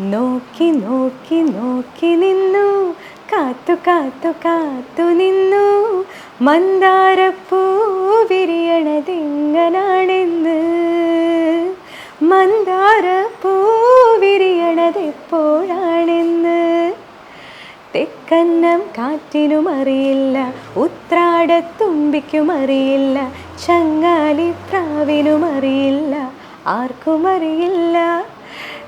നോക്കി നോക്കി നോക്കി നിന്നു. കാത്തു കാത്തു കാത്തു നിന്നു. മന്ദാരപ്പൂ വിരിയണതെങ്ങനാണെന്ന് മന്ദാരപ്പൂ വിരിയണതെപ്പോഴാണെന്ന് തെക്കന്നം കാറ്റിനും അറിയില്ല ഉത്രാടത്തുമ്പിക്കും അറിയില്ല ചങ്ങാലി പ്രാവിനും അറിയില്ല ആർക്കും അറിയില്ല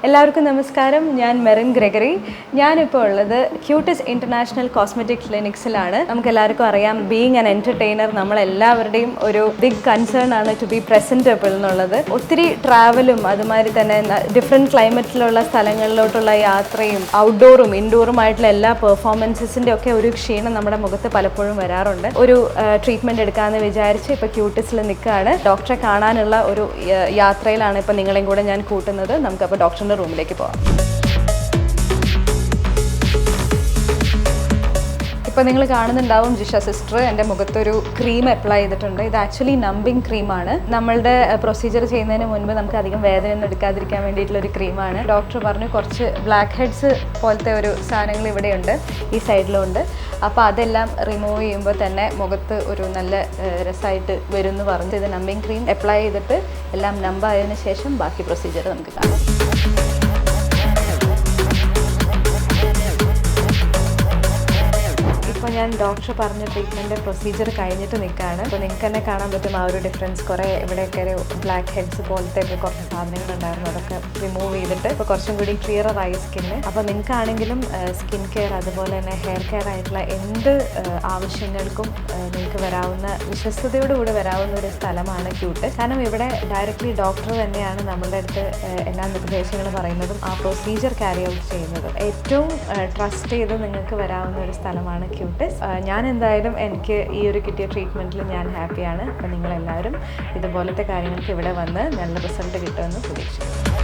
എല്ലാവർക്കും നമസ്കാരം. ഞാൻ മെറിൻ ഗ്രെഗറി. ഞാനിപ്പോൾ ഉള്ളത് ക്യൂട്ടസ് ഇന്റർനാഷണൽ കോസ്മെറ്റിക് ക്ലിനിക്സിലാണ്. നമുക്ക് എല്ലാവർക്കും അറിയാം ബീങ് ആൻ എന്റർടൈനർ നമ്മളെല്ലാവരുടെയും ഒരു ബിഗ് കൺസേൺ ആണ് ടു ബി പ്രസന്റബിൾ എന്നുള്ളത്. ഒത്തിരി ട്രാവലും അതുമാതിരി തന്നെ ഡിഫറെന്റ് ക്ലൈമറ്റിലുള്ള സ്ഥലങ്ങളിലോട്ടുള്ള യാത്രയും ഔട്ട്ഡോറും ഇൻഡോറുമായിട്ടുള്ള എല്ലാ പെർഫോമൻസസിന്റെ ഒക്കെ ഒരു ക്ഷീണം നമ്മുടെ മുഖത്ത് പലപ്പോഴും വരാറുണ്ട്. ഒരു ട്രീറ്റ്മെന്റ് എടുക്കാമെന്ന് വിചാരിച്ച് ഇപ്പോൾ ക്യൂട്ടിസിൽ നിൽക്കുകയാണ് ഡോക്ടറെ കാണാനുള്ള ഒരു യാത്രയിലാണ് ഇപ്പോൾ നിങ്ങളെയും കൂടെ ഞാൻ കൂട്ടുന്നത്. നമുക്കപ്പോൾ ഡോക്ടറിന്റെ റൂമിലേക്ക് പോവാം. ഇപ്പോൾ നിങ്ങൾ കാണുന്നുണ്ടാവും ജിഷ സിസ്റ്റർ എന്റെ മുഖത്തൊരു ക്രീം അപ്ലൈ ചെയ്തിട്ടുണ്ട്. ഇത് ആക്ച്വലി നമ്പിങ് ക്രീമാണ് നമ്മളുടെ പ്രൊസീജിയർ ചെയ്യുന്നതിന് മുൻപ് നമുക്ക് അധികം വേദന ഒന്നും എടുക്കാതിരിക്കാൻ വേണ്ടിയിട്ടുള്ള ഒരു ക്രീമാണ് ഡോക്ടർ പറഞ്ഞു കുറച്ച് ബ്ലാക്ക് ഹെഡ്സ് പോലത്തെ ഒരു സാധനങ്ങൾ ഇവിടെയുണ്ട് ഈ സൈഡിലുണ്ട് അപ്പോൾ അതെല്ലാം റിമൂവ് ചെയ്യുമ്പോൾ തന്നെ മുഖത്ത് ഒരു നല്ല രസമായിട്ട് വരും എന്ന് പറഞ്ഞു. ഇത് നമ്പിങ് ക്രീം അപ്ലൈ ചെയ്തിട്ട് എല്ലാം നമ്പായതിനു ശേഷം ബാക്കി പ്രൊസീജിയർ നമുക്ക് കാണാം. ഞാൻ ഡോക്ടർ പറഞ്ഞ ട്രീറ്റ്മെന്റ് പ്രൊസീജിയർ കഴിഞ്ഞിട്ട് നിൽക്കുകയാണ്. അപ്പോൾ നിങ്ങൾക്ക് തന്നെ കാണാൻ പറ്റും ആ ഒരു ഡിഫറൻസ് കുറേ ഇവിടെയൊക്കെ ഒരു ബ്ലാക്ക് ഹെഡ്സ് പോലത്തെ ഒക്കെ കുറച്ച് സാധനങ്ങൾ ഉണ്ടായിരുന്നു. അതൊക്കെ റിമൂവ് ചെയ്തിട്ട് ഇപ്പോൾ കുറച്ചും കൂടി ക്ലിയർ ആയി സ്കിന്ന് അപ്പോൾ നിങ്ങൾക്കാണെങ്കിലും സ്കിൻ കെയർ അതുപോലെ തന്നെ ഹെയർ കെയർ ആയിട്ടുള്ള എന്ത് ആവശ്യങ്ങൾക്കും നിങ്ങൾക്ക് വരാവുന്ന വിശ്വസ്തയോടുകൂടി വരാവുന്ന ഒരു സ്ഥലമാണ് ക്യൂട്ട് കാരണം ഇവിടെ ഡയറക്റ്റ്ലി ഡോക്ടർ തന്നെയാണ് നമ്മളുടെ അടുത്ത് എല്ലാ നിർദ്ദേശങ്ങളും പറയുന്നതും ആ പ്രൊസീജിയർ ക്യാരി ഔട്ട് ചെയ്യുന്നതും. ഏറ്റവും ട്രസ്റ്റ് ചെയ്ത് നിങ്ങൾക്ക് വരാവുന്ന ഒരു സ്ഥലമാണ് ക്യൂട്ടസ് ഞാൻ എന്തായാലും എനിക്ക് ഈ ഒരു കിട്ടിയ ട്രീറ്റ്മെന്റിൽ ഞാൻ ഹാപ്പിയാണ് അപ്പോൾ നിങ്ങളെല്ലാവരും ഇതുപോലത്തെ കാര്യങ്ങൾക്ക് ഇവിടെ വന്ന് നല്ല റിസൾട്ട് കിട്ടുമെന്ന് പ്രതീക്ഷിക്കുന്നു.